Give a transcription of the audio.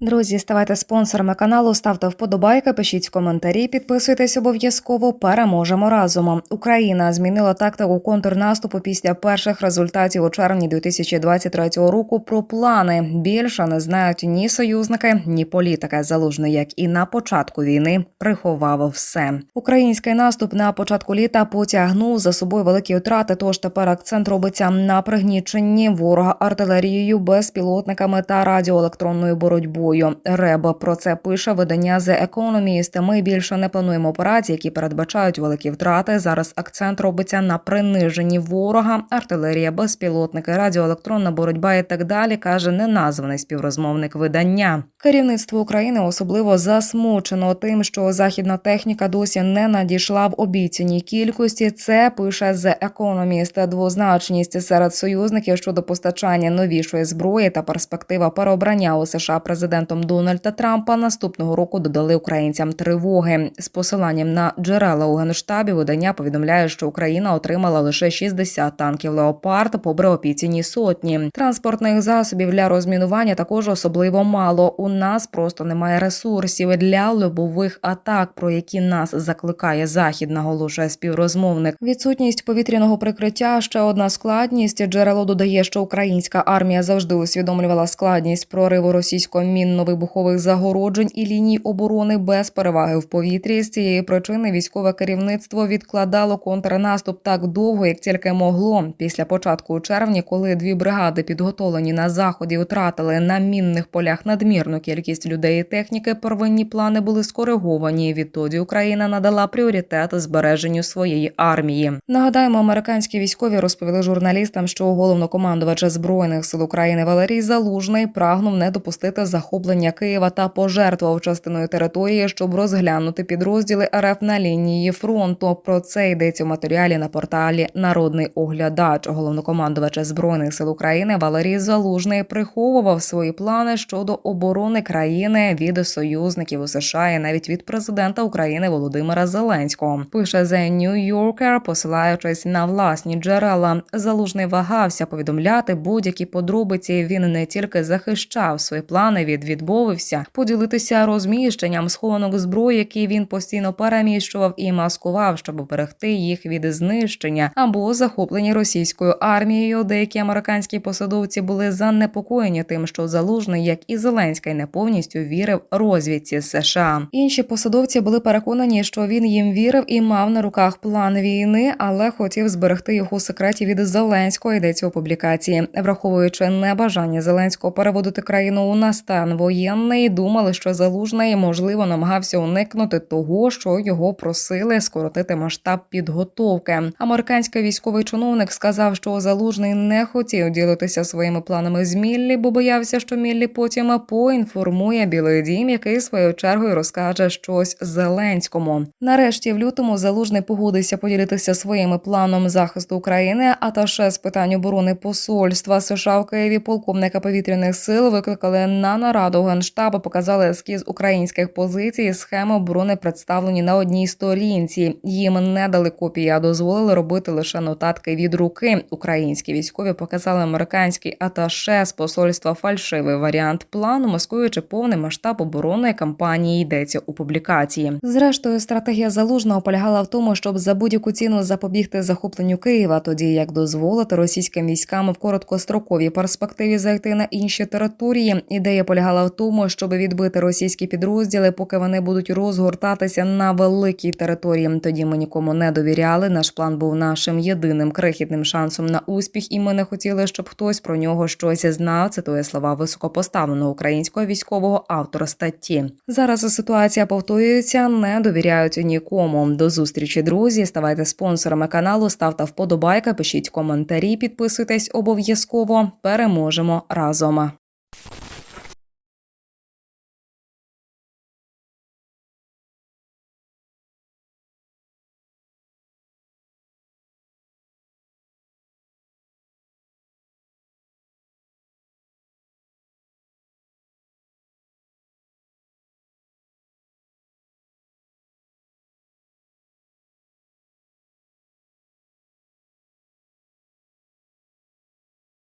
Друзі, ставайте спонсорами каналу, ставте вподобайки, пишіть коментарі, підписуйтесь обов'язково. Переможемо разом. Україна змінила тактику контрнаступу після перших результатів у червні 2023 року. Про плани більше не знають ні союзники, ні політики. Залужний, як і на початку війни, приховав все. Український наступ на початку літа потягнув за собою великі втрати. Тож тепер акцент робиться на пригніченні ворога артилерією, безпілотниками та радіоелектронною боротьбою. Реба про це пише видання The Economist. Ми більше не плануємо операцій, які передбачають великі втрати. Зараз акцент робиться на приниженні ворога, артилерія, безпілотники, радіоелектронна боротьба і так далі. каже неназваний співрозмовник видання. Керівництво України особливо засмучено тим, що західна техніка досі не надійшла в обіцяній кількості. Це пише The Economist. Двозначність серед союзників щодо постачання новішої зброї та перспектива переобрання у США президентом Дональда Трампа наступного року додали українцям тривоги. З посиланням на джерела у генштабі видання повідомляє, що Україна отримала лише 60 танків леопард, попри обіцяні сотні. Транспортних засобів для розмінування також особливо мало. У нас просто немає ресурсів для лобових атак, про які нас закликає захід, наголошує співрозмовник. Відсутність повітряного прикриття ще одна складність. Джерело додає, що українська армія завжди усвідомлювала складність прориву російсько-мінно-вибухових загороджень і ліній оборони без переваги в повітрі. З цієї причини військове керівництво відкладало контрнаступ так довго, як тільки могло. Після початку у червні, коли дві бригади підготовлені на заході, втратили на мінних полях надмірну кількість людей і техніки. Первинні плани були скориговані. Відтоді Україна надала пріоритет збереженню своєї армії. Нагадаємо, американські військові розповіли журналістам, що головнокомандувач збройних сил України Валерій Залужний прагнув не допустити захоплення Києва та пожертвував частиною території, щоб розглянути підрозділи РФ на лінії фронту. Про це йдеться в матеріалі на порталі Народний оглядач. Головнокомандувач збройних сил України Валерій Залужний приховував свої плани щодо оборони країни від союзників у США і навіть від президента України Володимира Зеленського. Пише The New Yorker, посилаючись на власні джерела. Залужний вагався повідомляти будь-які подробиці. Він не тільки захищав свої плани, від відмовився поділитися розміщенням схованок зброї, які він постійно переміщував і маскував, щоб берегти їх від знищення або захоплені російською армією. Деякі американські посадовці були занепокоєні тим, що залужний, як і Зеленський, не повністю вірив розвідці США. Інші посадовці були переконані, що він їм вірив і мав на руках план війни, але хотів зберегти його у секреті від Зеленського. Йдеться у публікації, враховуючи небажання Зеленського переводити країну у настан воєнний, думали, що залужний можливо намагався уникнути того, що його просили скоротити масштаб підготовки. Американський військовий чиновник сказав, що залужний не хотів ділитися своїми планами з Міллі, бо боявся, що Міллі потім поінформує Білий Дім, який своєю чергою розкаже щось Зеленському. Нарешті в лютому залужний погодився поділитися своїми планом захисту України. А та ще з питань оборони посольства США в Києві полковника повітряних сил викликали на нараду генштабу, показали ескіз українських позицій. Схеми оборони представлені на одній сторінці. Їм не дали копії, а дозволили робити лише нотатки від руки. Українські військові показали американський аташе з посольства фальшивий варіант плану, маскуючи повний масштаб оборонної кампанії. Йдеться у публікації. Зрештою, стратегія залужного полягала в тому, щоб за будь-яку ціну запобігти захопленню Києва, тоді як дозволити російським військам в короткостроковій перспективі зайти на інші території. Ідея полягала в тому, щоб відбити російські підрозділи, поки вони будуть розгортатися на великій території. Тоді ми нікому не довіряли. Наш план був нашим єдиним крихітним шансом на успіх, і ми не хотіли, щоб хтось про нього щось знав. Цитує слова високопоставленого українського військового автора статті. Зараз ситуація повторюється, не довіряють нікому. До зустрічі, друзі. Ставайте спонсорами каналу, ставте вподобайка, пишіть коментарі, підписуйтесь обов'язково. Переможемо разом.